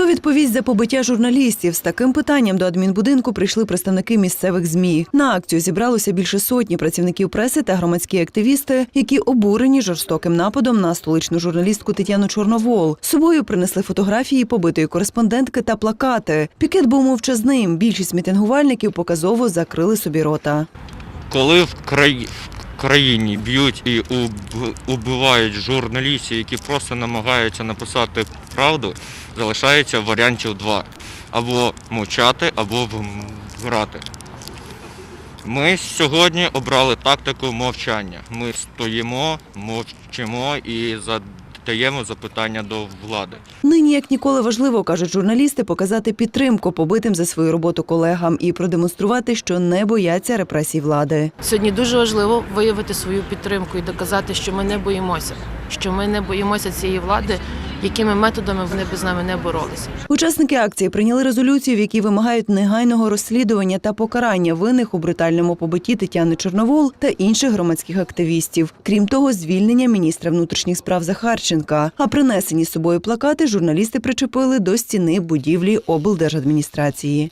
Хто відповість за побиття журналістів? З таким питанням до адмінбудинку прийшли представники місцевих змі. На акцію зібралося більше сотні працівників преси та громадські активісти, які обурені жорстоким нападом на столичну журналістку Тетяну Чорновол. З собою принесли фотографії побитої кореспондентки та плакати. Пікет був мовчазним. Більшість мітингувальників показово закрили собі рота. коли в краї... країні б'ють і убивають журналістів, які просто намагаються написати правду, залишається варіантів два. Або мовчати, або вмирати. Ми сьогодні обрали тактику мовчання. Ми стоїмо, мовчимо і задаємо запитання до влади. Нині як ніколи важливо, кажуть журналісти, показати підтримку побитим за свою роботу колегам і продемонструвати, що не бояться репресій влади. Сьогодні дуже важливо виявити свою підтримку і доказати, що ми не боїмося, що ми не боїмося цієї влади, якими методами вони б з нами не боролися. Учасники акції прийняли резолюцію, в якій вимагають негайного розслідування та покарання винних у брутальному побитті Тетяни Чорновол та інших громадських активістів. Крім того, звільнення міністра внутрішніх справ Захарченка. А принесені з собою плакати журналісти причепили до стіни будівлі облдержадміністрації.